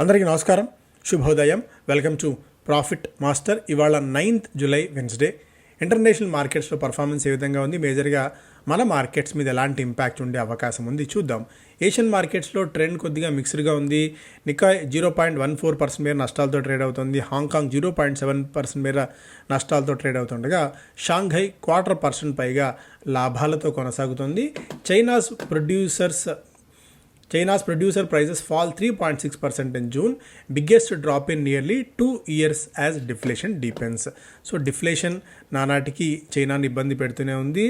అందరికీ నమస్కారం. శుభోదయం. వెల్కమ్ టు ప్రాఫిట్ మాస్టర్ ఇవాళ నైన్త్ జూలై వెన్స్డే ఇంటర్నేషనల్ మార్కెట్స్లో పర్ఫార్మెన్స్ ఏ విధంగా ఉంది? మేజర్గా మన మార్కెట్స్ మీద ఎలాంటి ఇంపాక్ట్ ఉండే అవకాశం ఉంది? చూద్దాం. ఏషియన్ మార్కెట్స్లో ట్రెండ్ కొద్దిగా మిక్స్డ్గా ఉంది. Nikkei zero point one four percent మేర నష్టాలతో ట్రేడ్ అవుతుంది. Hong Kong zero point seven percent మేర నష్టాలతో ట్రేడ్ అవుతుండగా షాంఘై క్వార్టర్ పర్సెంట్ పైగా లాభాలతో కొనసాగుతుంది. China's producers China's producer prices fall 3.6% in June, biggest drop in nearly two years as deflation deepens. So deflation నానాటికి చైనాని ఇబ్బంది పెడుతూనే ఉంది.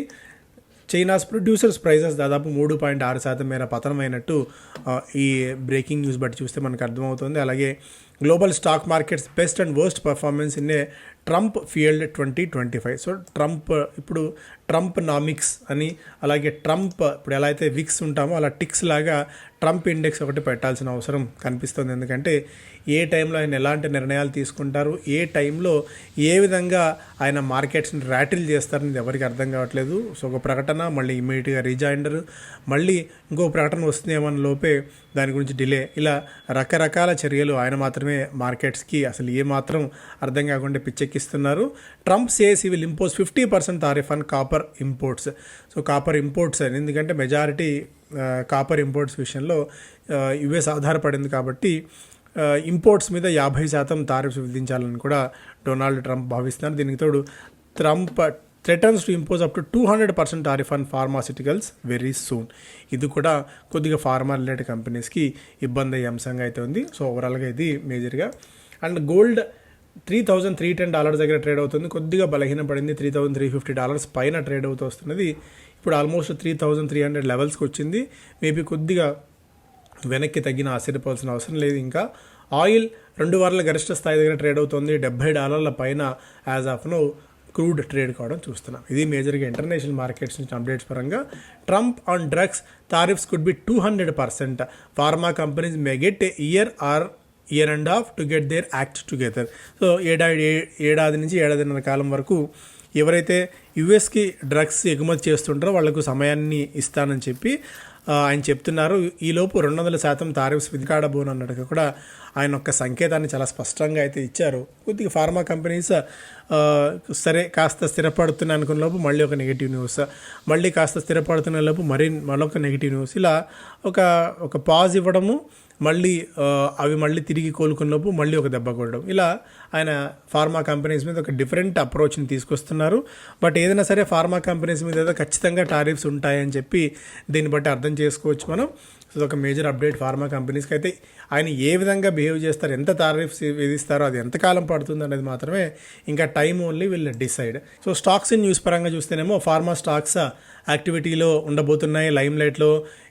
చైనాస్ ప్రొడ్యూసర్స్ ప్రైజెస్ దాదాపు మూడు పాయింట్ ఆరు శాతం మేర పతనమైనట్టు ఈ బ్రేకింగ్ న్యూస్ బట్టి చూస్తే మనకు అర్థమవుతుంది. అలాగే global stock markets best and worst performance in a Trump filled twenty twenty five. So Trump ఇప్పుడు ట్రంప్ నామిక్స్ అని అలాగే ట్రంప్ ఇప్పుడు ఎలా అయితే విక్స్ ఉంటామో అలా టిక్స్ లాగా ట్రంప్ ఇండెక్స్ ఒకటి పెట్టాల్సిన అవసరం కనిపిస్తుంది. ఎందుకంటే ఏ టైంలో ఆయన ఎలాంటి నిర్ణయాలు తీసుకుంటారు ఏ టైంలో ఏ విధంగా ఆయన మార్కెట్స్ని ర్యాటిల్ చేస్తారనేది ఎవరికి అర్థం కావట్లేదు. సో ఒక ప్రకటన మళ్ళీ ఇమీడియట్గా రీజాయిండర్. మళ్ళీ ఇంకో ప్రకటన వస్తుందేమన్న లోపే దాని గురించి డిలే. ఇలా రకరకాల చర్యలు ఆయన మాత్రమే మార్కెట్స్కి అసలు ఏ మాత్రం అర్థం కాకుండా ఇస్తున్నారు. Trump says he will impose fifty percent tariff on copper imports so copper imports అని ఎందుకంటే మెజారిటీ కాపర్ ఇంపోర్ట్స్ విషయంలో యుఎస్ ఆధారపడింది కాబట్టి ఇంపోర్ట్స్ మీద యాభై శాతం తారీఫ్స్ విధించాలని కూడా డొనాల్డ్ ట్రంప్ భావిస్తున్నారు. దీనికి తోడు Trump threatens to impose up to two hundred percent tariff on pharmaceuticals very soon ఇది కూడా కొద్దిగా ఫార్మా రిలేటెడ్ కంపెనీస్కి ఇబ్బంది అయ్యే అంశంగా అయితే ఉంది. సో ఓవరాల్గా ఇది మేజర్గా and gold three thousand three ten dollars దగ్గర ట్రేడ్ అవుతుంది. కొద్దిగా బలహీనపడింది. Three thousand three fifty dollars పైన ట్రేడ్ అవుతూ వస్తున్నది. ఇప్పుడు almost three thousand three hundred లెవెల్స్కి వచ్చింది. మేబీ కొద్దిగా వెనక్కి తగ్గిన ఆశ్చర్యపోవాల్సిన అవసరం లేదు ఇంకా. ఆయిల్ రెండు వారాల గరిష్ట స్థాయి దగ్గర ట్రేడ్ అవుతుంది. డెబ్బై డాలర్ల పైన as of now crude trade కావడం చూస్తున్నాం. ఇది మేజర్గా ఇంటర్నేషనల్ మార్కెట్స్ నుంచి అప్డేట్స్ పరంగా. Trump on drugs tariffs could be two hundred percent. Pharma companies may get year or year and half to get their act together so ఏడాది ఏ- ఏడాది నుంచి ఏడాదిన్నర కాలం వరకు ఎవరైతే యుఎస్కి డ్రగ్స్ ఎగుమతి చేస్తుంటారో వాళ్ళకు సమయాన్ని ఇస్తానని చెప్పి ఆయన చెప్తున్నారు. ఈలోపు రెండు వందల శాతం తారీఫ్స్ విధికాడబోను అన్నట్టుగా కూడా ఆయన ఒక సంకేతాన్ని చాలా స్పష్టంగా అయితే ఇచ్చారు. కొద్దిగా ఫార్మా కంపెనీస్ సరే కాస్త స్థిరపడుతున్నాయి అనుకున్న లోపు మళ్ళీ ఒక నెగిటివ్ న్యూస్. మళ్ళీ కాస్త స్థిరపడుతున్న లోపు మరి మరొక నెగిటివ్ న్యూస్. ఇలా ఒక ఒక పాజ్ ఇవ్వడము మళ్ళీ అవి మళ్ళీ తిరిగి కోలుకున్నప్పుడు మళ్ళీ ఒక దెబ్బ కొట్టడం. ఇలా ఆయన ఫార్మా కంపెనీస్ మీద ఒక డిఫరెంట్ అప్రోచ్ని తీసుకొస్తున్నారు. బట్ ఏదైనా సరే ఫార్మా కంపెనీస్ మీద ఏదో ఖచ్చితంగా టారిఫ్స్ ఉంటాయని చెప్పి దీన్ని బట్టి అర్థం చేసుకోవచ్చు మనం. సో ఒక మేజర్ అప్డేట్ ఫార్మా కంపెనీస్కి అయితే ఆయన ఏ విధంగా బిహేవ్ చేస్తారు ఎంత టారిఫ్స్ విధిస్తారో అది ఎంతకాలం పడుతుంది అనేది మాత్రమే ఇంకా time only will decide. So stocks in news పరంగా చూస్తేనేమో ఫార్మా స్టాక్స్ యాక్టివిటీలో ఉండబోతున్నాయి. లైమ్ లైట్లో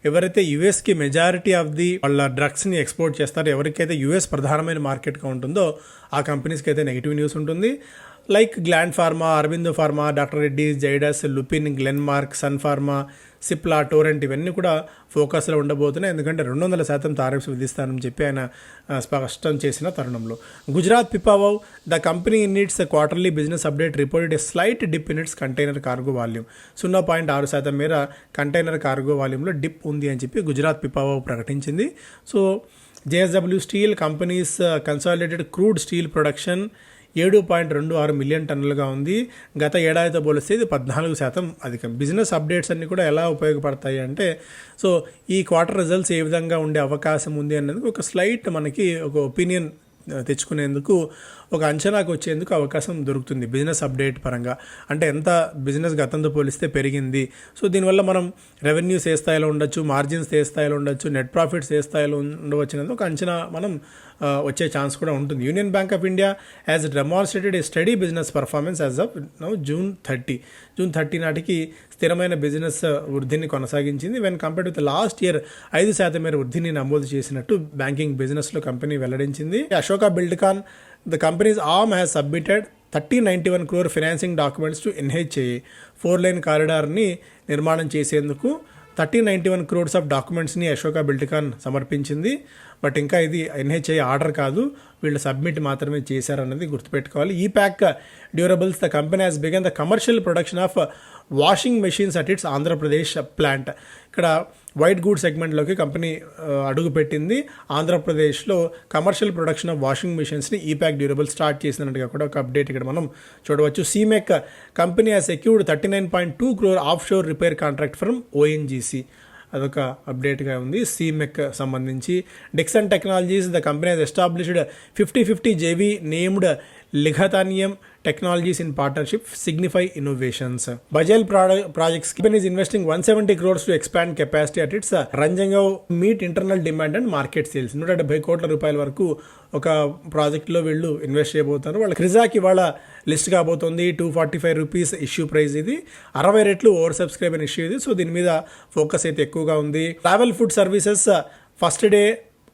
ఎవరైతే యుఎస్కి మెజారిటీ ఆఫ్ ది వాళ్ళ డ్రగ్స్ని ఎక్స్పోర్ట్ చేస్తారో ఎవరికైతే యుఎస్ ప్రధానమైన మార్కెట్గా ఉంటుందో ఆ కంపెనీస్కి అయితే నెగిటివ్ న్యూస్ ఉంటుంది. Like Gland pharma Aurobindo pharma doctor Reddy Zydus Lupin Glenmark Sun pharma Cipla Torrent ఇవన్నీ కూడా ఫోకస్లో ఉండబోతున్నాయి. ఎందుకంటే రెండు వందల శాతం తారిఫ్స్ విధిస్తానని చెప్పి ఆయన స్పష్టం చేసిన తరుణంలో. Gujarat Pipavav the company in its quarterly business update reported a slight dip in its container cargo volume సున్నా పాయింట్ ఆరు శాతం మేర కంటైనర్ కార్గో వాల్యూమ్లో డిప్ ఉంది అని చెప్పి గుజరాత్ పిపావవ్ ప్రకటించింది. So JSW steel company's consolidated crude steel production ఏడు పాయింట్ రెండు ఆరు మిలియన్ టన్నులుగా ఉంది. గత ఏడాదితో పోలిస్తే ఇది పద్నాలుగు శాతం అధికం. బిజినెస్ అప్డేట్స్ అన్ని కూడా ఎలా ఉపయోగపడతాయి అంటే సో ఈ క్వార్టర్ రిజల్ట్స్ ఏ విధంగా ఉండే అవకాశం ఉంది అనేది ఒక స్లైట్ మనకి ఒక ఒపీనియన్ తెచ్చుకునేందుకు ఒక అంచనాకు వచ్చేందుకు అవకాశం దొరుకుతుంది బిజినెస్ అప్డేట్ పరంగా. అంటే ఎంత బిజినెస్ గతంతో పోలిస్తే పెరిగింది. సో దీనివల్ల మనం రెవెన్యూస్ ఏ స్థాయిలో ఉండొచ్చు మార్జిన్స్ ఏ స్థాయిలో ఉండొచ్చు నెట్ ప్రాఫిట్స్ ఏ స్థాయిలో ఉండవచ్చు అనేది ఒక అంచనా మనం వచ్చే ఛాన్స్ కూడా ఉంటుంది. Union bank of India as demonstrated a steady business performance as of now June thirty June thirty నాటికి స్థిరమైన బిజినెస్ వృద్ధిని కొనసాగించింది. When compared with last year ఐదు శాతం మేర వృద్ధిని నమోదు చేసినట్టు బ్యాంకింగ్ బిజినెస్లో కంపెనీ వెల్లడించింది. Ashoka Buildcon the companies arm has submitted thirty ninety one crore financing documents to NHA four lane కారిడార్ని నిర్మాణం చేసేందుకు thirty ninety one crores of డాక్యుమెంట్స్ని Ashoka Buildcon సమర్పించింది. బట్ ఇంకా ఇది ఎన్హెచ్ఐ ఆర్డర్ కాదు వీళ్ళు సబ్మిట్ మాత్రమే చేశారన్నది గుర్తుపెట్టుకోవాలి. EPACK durables the company has begun the commercial production of washing machines at its Andhra Pradesh plant. ఇక్కడ వైట్ గూడ్ సెగ్మెంట్లోకి కంపెనీ అడుగుపెట్టింది ఆంధ్రప్రదేశ్లో కమర్షియల్ ప్రొడక్షన్ ఆఫ్ వాషింగ్ మిషన్స్ని ఈపాక్ డ్యూరబుల్ స్టార్ట్ చేసినట్టుగా కూడా ఒక అప్డేట్ ఇక్కడ మనం చూడవచ్చు. Seamec company has secured thirty nine point two crore of shore repair contract from ONGC అదొక అప్డేట్గా ఉంది. సీమెక్ సంబంధించి Dixon technologies the company has established fifty fifty JV named Lightanium technologies in partnership Signify innovations Bajel projects company is investing 170 crores to expand capacity at its uh, meet internal demand and market sales నూట డెబ్బై కోట్ల రూపాయల వరకు ఒక ప్రాజెక్ట్లో వీళ్ళు invest చేయబోతున్నారు. వాళ్ళ క్రిజాకి వాళ్ళ లిస్ట్ కాబోతుంది. Two forty five rupees issue price ఇది. అరవై రెట్లు ఓవర్ సబ్స్క్రైబ్ అని ఇష్యూ ఇది. సో దీని మీద ఫోకస్ అయితే ఎక్కువగా ఉంది. Travel food services first day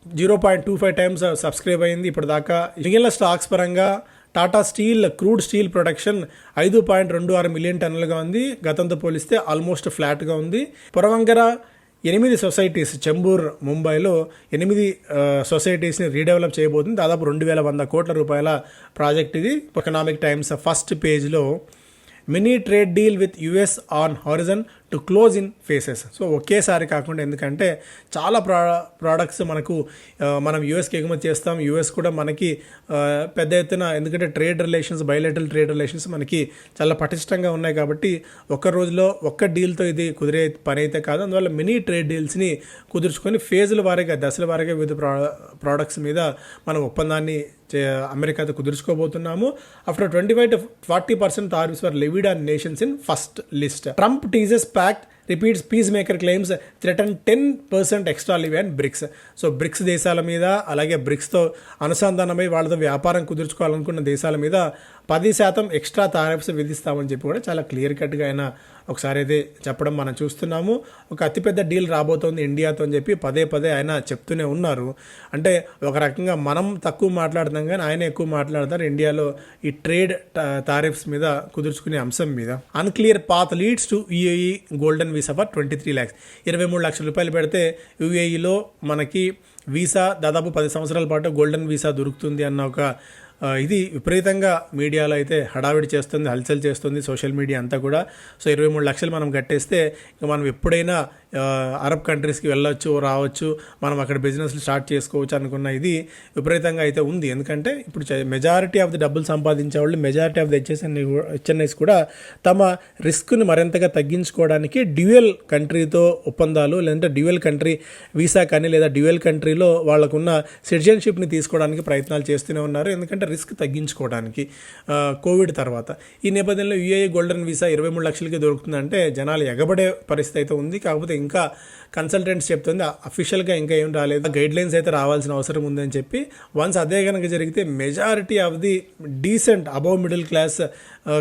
zero point two five times subscribe అయింది. ఇప్పటిదాకా మిగిలిన స్టాక్స్ పరంగా Tata steel crude steel production ఐదు పాయింట్ రెండు ఆరు మిలియన్ టన్నులుగా ఉంది. గతంతో పోలిస్తే ఆల్మోస్ట్ ఫ్లాట్గా ఉంది. పురవంకర ఎనిమిది సొసైటీస్ చెంబూర్ ముంబైలో ఎనిమిది సొసైటీస్ని రీడెవలప్ చేయబోతుంది. దాదాపు రెండు వేల వంద కోట్ల రూపాయల ప్రాజెక్ట్ ఇది. ఎకనామిక్ టైమ్స్ ఫస్ట్ పేజ్లో mini trade deal with US on horizon to close in phases so ఒకేసారి కాకుండా ఎందుకంటే చాలా ప్రా ప్రోడక్ట్స్ మనకు మనం యూఎస్కి ఎగుమతి చేస్తాం. యూఎస్ కూడా మనకి పెద్ద ఎత్తున ఎందుకంటే trade relations bilateral trade relations మనకి చాలా పటిష్టంగా ఉన్నాయి కాబట్టి ఒక్క రోజులో ఒక్క డీల్తో ఇది కుదిరే పని అయితే కాదు. అందువల్ల మినీ ట్రేడ్ డీల్స్ని కుదుర్చుకొని ఫేజుల వారీగా దశల వారీగా వివిధ ప్రా ప్రోడక్ట్స్ మీద మనం ఒప్పందాన్ని చే- అమెరికాతో కుదుర్చుకోబోతున్నాము. After twenty five to forty percent tariffs for levied on nations in first list Trump teases fact, repeats peace maker claims threaten ten percent extra levy and BRICS so BRICS దేశాల మీద అలాగే బ్రిక్స్తో అనుసంధానమై వాళ్ళతో వ్యాపారం కుదుర్చుకోవాలనుకున్న దేశాల మీద పది శాతం ఎక్స్ట్రా తారీఫ్స్ విధిస్తామని చెప్పి కూడా చాలా క్లియర్ కట్గా అయినా ఒకసారి అయితే చెప్పడం మనం చూస్తున్నాము. ఒక అతిపెద్ద డీల్ రాబోతోంది ఇండియాతో అని చెప్పి పదే పదే ఆయన చెప్తూనే ఉన్నారు. అంటే ఒక రకంగా మనం తక్కువ మాట్లాడుతాం కానీ ఆయన ఎక్కువ మాట్లాడతారు ఇండియాలో ఈ ట్రేడ్ తారీఫ్స్ మీద కుదుర్చుకునే అంశం మీద. Unclear path leads to UAE golden visa for twenty three lakhs ఇరవై మూడు లక్షల రూపాయలు పెడితే యూఏఈలో మనకి వీసా దాదాపు పది సంవత్సరాల పాటు గోల్డెన్ వీసా దొరుకుతుంది అన్న ఒక ఇది విపరీతంగా మీడియాలో అయితే హడావిడి చేస్తుంది హల్చల్ చేస్తుంది సోషల్ మీడియా అంతా కూడా. సో ఇరవై మూడు లక్షలు మనం కట్టేస్తే మనం ఎప్పుడైనా అరబ్ కంట్రీస్కి వెళ్ళొచ్చు రావచ్చు మనం అక్కడ బిజినెస్లు స్టార్ట్ చేసుకోవచ్చు అనుకున్న ఇది విపరీతంగా అయితే ఉంది. ఎందుకంటే ఇప్పుడు మెజారిటీ ఆఫ్ ది డబ్బులు సంపాదించే వాళ్ళు majority of the HSN HNIs కూడా తమ రిస్క్ని మరింతగా తగ్గించుకోవడానికి డ్యూయల్ కంట్రీతో ఒప్పందాలు లేదంటే డ్యూయల్ కంట్రీ వీసా కానీ లేదా డ్యూయల్ కంట్రీలో వాళ్ళకున్న సిటిజన్షిప్ని తీసుకోవడానికి ప్రయత్నాలు చేస్తూనే ఉన్నారు. ఎందుకంటే రిస్క్ తగ్గించుకోవడానికి కోవిడ్ తర్వాత. ఈ నేపథ్యంలో యూఏఈ గోల్డెన్ వీసా ఇరవై మూడు లక్షలకి దొరుకుతుందంటే జనాలు ఎగబడే పరిస్థితి అయితే ఉంది. కాకపోతే ఇంకా కన్సల్టెంట్స్ చెప్తుంది అఫీషియల్గా ఇంకా ఏం రాలేదు. గైడ్ లైన్స్ అయితే రావాల్సిన అవసరం ఉందని చెప్పి వన్స్ అదే కనుక జరిగితే majority of the decent above middle class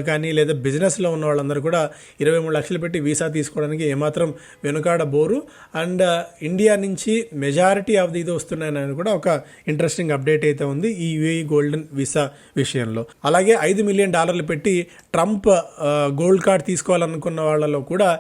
కానీ లేదా బిజినెస్లో ఉన్న వాళ్ళందరూ కూడా ఇరవై మూడు లక్షలు పెట్టి వీసా తీసుకోవడానికి ఏమాత్రం వెనుకాడ బోరు. అండ్ ఇండియా uh, నుంచి మెజారిటీ ఆఫ్ ది ఇది వస్తున్నాయని కూడా ఒక ఇంట్రెస్టింగ్ అప్డేట్ అయితే ఉంది ఈ యూఏఈ గోల్డెన్ వీసా విషయంలో. అలాగే ఐదు మిలియన్ డాలర్లు పెట్టి ట్రంప్ గోల్డ్ కార్డ్ తీసుకోవాలనుకున్న వాళ్ళలో కూడా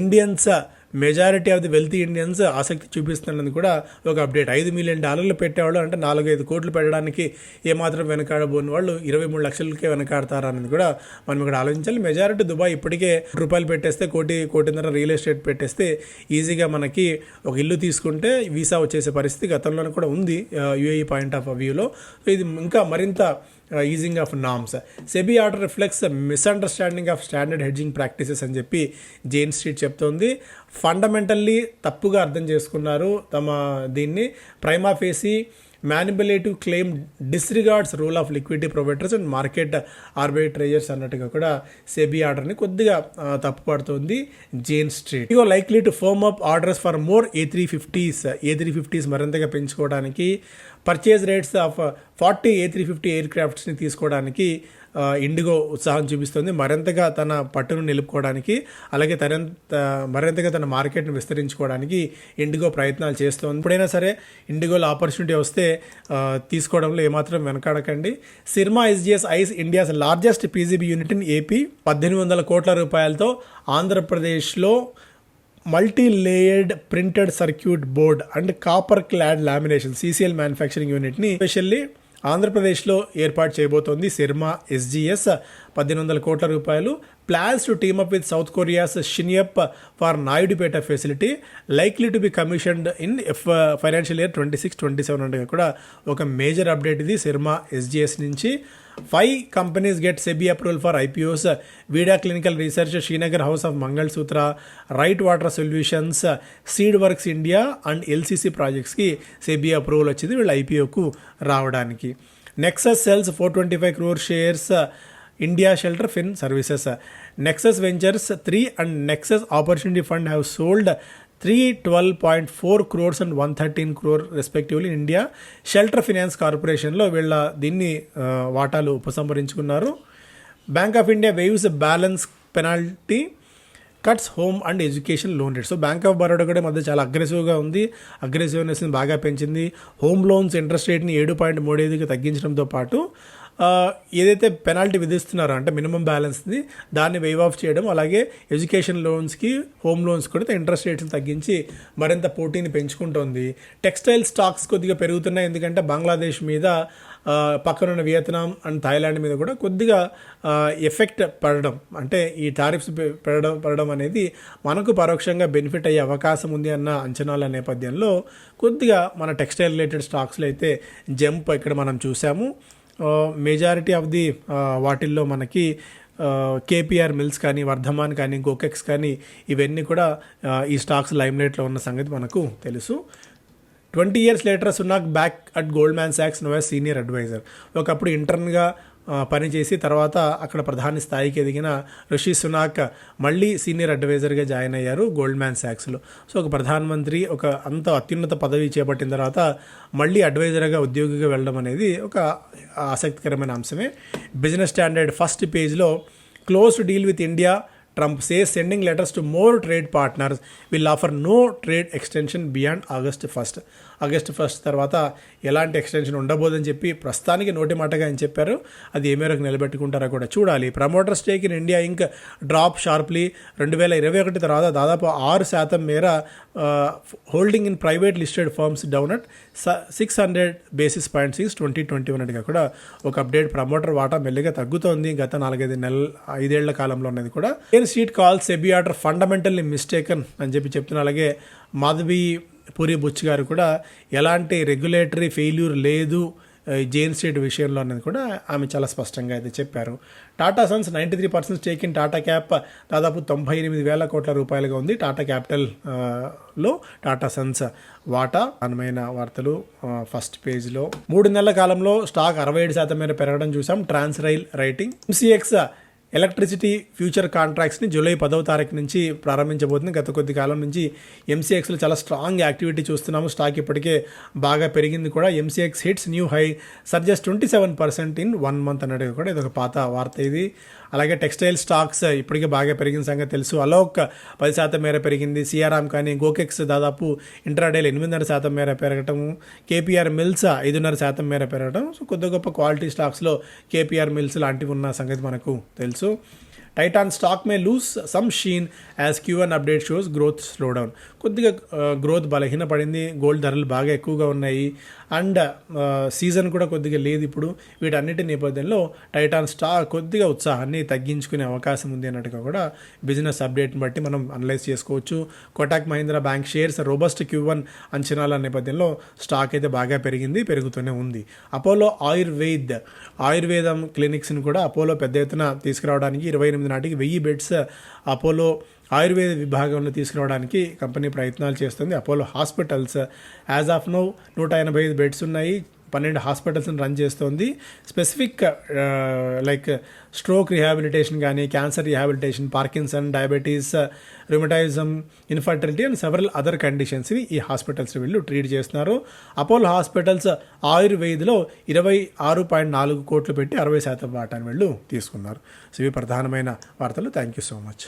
Indians majority of the wealthy Indians ఆసక్తి చూపిస్తున్నది కూడా ఒక అప్డేట్. ఐదు మిలియన్ డాలర్లు పెట్టేవాళ్ళు అంటే నాలుగైదు కోట్లు పెట్టడానికి ఏమాత్రం వెనకాడబోని వాళ్ళు ఇరవై మూడు లక్షలకే వెనకాడతారనేది కూడా మనం ఇక్కడ ఆలోచించాలి. మెజారిటీ దుబాయ్ ఇప్పటికే రూపాయలు పెట్టేస్తే కోటి కోటిన్నర రియల్ ఎస్టేట్ పెట్టేస్తే ఈజీగా మనకి ఒక ఇల్లు తీసుకుంటే వీసా వచ్చేసే పరిస్థితి గతంలోనే కూడా ఉంది యూఏఈ పాయింట్ ఆఫ్ వ్యూలో. ఇది ఇంకా మరింత easing of norms SEBI order reflects misunderstanding of standard hedging practices అని చెప్పి జెయిన్ స్ట్రీట్ చెప్తోంది. ఫండమెంటల్లీ తప్పుగా అర్థం చేసుకున్నారు తమ దీన్ని. Prima facie manipulative claim disregards rule of liquidity providers and market arbitrageurs అన్నట్టుగా కూడా సెబీ ఆర్డర్ని కొద్దిగా ఆ, తప్పు పడుతుంది Jane street ego likely to firm up orders for more A three fifties A three fifties మరింతగా పెంచుకోవడానికి purchase rates of forty A three fifty air క్రాఫ్ట్స్ని తీసుకోవడానికి ఇండిగో ఉత్సాహం చూపిస్తుంది. మరింతగా తన పట్టును నిలుపుకోవడానికి అలాగే తనంత మరింతగా తన మార్కెట్ను విస్తరించుకోవడానికి ఇండిగో ప్రయత్నాలు చేస్తుంది. ఎప్పుడైనా సరే ఇండిగోలో ఆపర్చునిటీ వస్తే తీసుకోవడంలో ఏమాత్రం వెనకాడకండి. Syrma SGS is India's largest PCB unit in AP పద్దెనిమిది వందల కోట్ల రూపాయలతో ఆంధ్రప్రదేశ్లో multi layered printed circuit board and copper clad lamination CCL manufacturing యూనిట్ని specially ఆంధ్రప్రదేశ్లో ఏర్పాటు చేయబోతోంది సిర్మా ఎస్జిఎస్ పద్దెనిమిది వందల కోట్ల రూపాయలు. Plans to team up with south Korea's Shinyup for Naidupeta facility likely to be commissioned in F financial year twenty six twenty seven అంటే కూడా ఒక మేజర్ అప్డేట్ ఇది సిర్మా ఎస్జిఎస్ నుంచి. Five companies get SEBI approval for IPOs Veeda clinical research Shringar house of Mangalsutra rite water solutions seed works India and LCC ప్రాజెక్ట్స్కి SEBI approval వచ్చింది. వీళ్ళు ఐపీఓకు రావడానికి. Nexus sells four twenty five crore shares India shelter fin services Nexus ventures three and Nexus opportunity fund have sold three twelve point four crores and one thirteen crore respectively India shelter finance కార్పొరేషన్లో వీళ్ళ దీన్ని వాటాలు ఉపసంహరించుకున్నారు. Bank of India waives balance penalty cuts home and education loan rate. So bank of Baroda కూడా మధ్య చాలా అగ్రెసివ్గా ఉంది. అగ్రెసివ్నెస్ని బాగా పెంచింది. హోమ్ లోన్స్ ఇంట్రెస్ట్ రేట్ని ఏడు పాయింట్ మూడు ఐదుకి తగ్గించడంతో పాటు ఏదైతే పెనాల్టీ విధిస్తున్నారో అంటే మినిమం బ్యాలెన్స్ని దాన్ని వేవ్ ఆఫ్ చేయడం అలాగే ఎడ్యుకేషన్ లోన్స్కి హోమ్ లోన్స్ కూడా ఇంట్రెస్ట్ రేట్స్ని తగ్గించి మరింత పోటీని పెంచుకుంటోంది. టెక్స్టైల్ స్టాక్స్ కొద్దిగా పెరుగుతున్నాయి ఎందుకంటే బంగ్లాదేశ్ మీద పక్కనున్న వియత్నాం అండ్ థాయిలాండ్ మీద కూడా కొద్దిగా ఎఫెక్ట్ పడడం. అంటే ఈ టారిఫ్స్ పె- పెరగడం పడడం అనేది మనకు పరోక్షంగా బెనిఫిట్ అయ్యే అవకాశం ఉంది అన్న అంచనాల నేపథ్యంలో కొద్దిగా మన టెక్స్టైల్ రిలేటెడ్ స్టాక్స్లో అయితే జంప్ ఇక్కడ మనం చూసాము మెజారిటీ ఆఫ్ ది వాటిల్లో మనకి కేపీఆర్ మిల్స్ కానీ వర్ధమాన్ కానీ గోకెక్స్ కానీ ఇవన్నీ కూడా ఈ స్టాక్స్ లైమ్లైట్లో ఉన్న సంగతి మనకు తెలుసు. Twenty years later Sunak back at Goldman socks now senior adviser. ఒకప్పుడు ఇంటర్న్గా పనిచేసి తర్వాత అక్కడ ప్రధాని స్థాయికి ఎదిగిన రిషి సునాక్ మళ్ళీ సీనియర్ అడ్వైజర్గా జాయిన్ అయ్యారు గోల్డ్ మ్యాన్ సాక్స్లో. సో ఒక ప్రధానమంత్రి ఒక అంత అత్యున్నత పదవి చేపట్టిన తర్వాత మళ్ళీ అడ్వైజర్గా ఉద్యోగిగా వెళ్ళడం అనేది ఒక ఆసక్తికరమైన అంశమే. బిజినెస్ స్టాండర్డ్ ఫస్ట్ పేజ్లో close deal with India Trump say sending letters to more trade partners will offer no trade extension beyond August first August first తర్వాత ఎలాంటి ఎక్స్టెన్షన్ ఉండబోదని చెప్పి ప్రస్తుతానికి నోటి మాటగా ఆయన చెప్పారు. అది ఏ మేరకు నిలబెట్టుకుంటారో కూడా చూడాలి. Promoter stake in India Inc drop sharply రెండు వేల ఇరవై ఒకటి తర్వాత దాదాపు ఆరు శాతం మేర holding in private listed firms down at six hundred basis point six twenty twenty one అటుగా కూడా ఒక అప్డేట్ ప్రమోటర్ వాటా మెల్లిగా తగ్గుతోంది. గత నాలుగైదు నెల ఐదేళ్ళ కాలంలో ఉన్నది కూడా. నేను seat call SEBI order fundamentally mistaken అని చెప్పి చెప్తున్నా. అలాగే మాధవి పూరి బుచ్ గారు కూడా ఎలాంటి రెగ్యులేటరీ ఫెయిల్యూర్ లేదు ఈ జైన్ స్ట్రీట్ విషయంలో అనేది కూడా ఆమె చాలా స్పష్టంగా అయితే చెప్పారు. Tata sons ninety three percent stake in Tata cap దాదాపు తొంభై ఎనిమిది వేల కోట్ల రూపాయలుగా ఉంది. టాటా క్యాపిటల్లో టాటా సన్స్ వాటా అనుమైన వార్తలు ఫస్ట్ పేజ్లో. మూడు నెలల కాలంలో స్టాక్ అరవై ఏడు శాతం మేర పెరగడం చూసాం. Transrail lighting. MCX electricity future కాంట్రాక్ట్స్ని July పదవ తారీఖు నుంచి ప్రారంభించబోతుంది. గత కొద్ది కాలం నుంచి ఎంసీఎక్స్లో చాలా స్ట్రాంగ్ యాక్టివిటీ చూస్తున్నాము. స్టాక్ ఇప్పటికే బాగా పెరిగింది కూడా. MCX hits new high surges twenty seven percent in one month అన్నట్టుగా కూడా ఇది ఒక పాత వార్త ఇది. అలాగే టెక్స్టైల్ స్టాక్స్ ఇప్పటికే బాగా పెరిగిన సంగతి తెలుసు. అలోక్ పది శాతం మేర పెరిగింది. సిఆర్ఆమ్ కానీ గోకెక్స్ దాదాపు ఇంట్రాడేలు ఎనిమిదిన్నర శాతం మేర పెరగటము. కేపీఆర్ మిల్స్ ఐదున్నర శాతం మేర పెరగడం సో కొద్ది గొప్ప క్వాలిటీ స్టాక్స్లో కేపీఆర్ మిల్స్ లాంటివి ఉన్న సంగతి మనకు తెలుసు. falso Titan stock may lose some sheen as Q1 update shows growth slow down కొద్దిగా గ్రోత్ బలహీనపడింది గోల్డ్ ధరలు బాగా ఎక్కువగా ఉన్నాయి. అండ్ సీజన్ కూడా కొద్దిగా లేదు ఇప్పుడు. వీటన్నిటి నేపథ్యంలో టైటాన్ స్టాక్ కొద్దిగా ఉత్సాహాన్ని తగ్గించుకునే అవకాశం ఉంది అన్నట్టుగా కూడా బిజినెస్ అప్డేట్ని బట్టి మనం అనలైజ్ చేసుకోవచ్చు. Kotak Mahindra bank shares robust Q one అంచనాల నేపథ్యంలో స్టాక్ అయితే బాగా పెరిగింది పెరుగుతూనే ఉంది. అపోలో ఆయుర్వేద్ ఆయుర్వేదం క్లినిక్స్ని కూడా అపోలో పెద్ద ఎత్తున తీసుకురావడానికి ఇరవై ఎనిమిది నాటికి వెయ్యి బెడ్స్ అపోలో ఆయుర్వేద విభాగంలో తీసుకురావడానికి కంపెనీ ప్రయత్నాలు చేస్తుంది. Apollo hospitals as of now నూట ఎనభై ఐదు బెడ్స్ ఉన్నాయి. పన్నెండు హాస్పిటల్స్ని రన్ చేస్తోంది. స్పెసిఫిక్ లైక్ స్ట్రోక్ రిహాబిలిటేషన్ కానీ cancer rehabilitation Parkinson diabetes rheumatism infertility and several other కండిషన్స్ని ఈ హాస్పిటల్స్ వీళ్ళు ట్రీట్ చేస్తున్నారు. అపోలో హాస్పిటల్స్ ఆయుర్వేదిలో ఇరవై ఆరు పాయింట్ నాలుగు కోట్లు పెట్టి అరవై శాతం వాటాన్ని వీళ్ళు తీసుకున్నారు. సో ఇవి ప్రధానమైన వార్తలు. Thank you so much.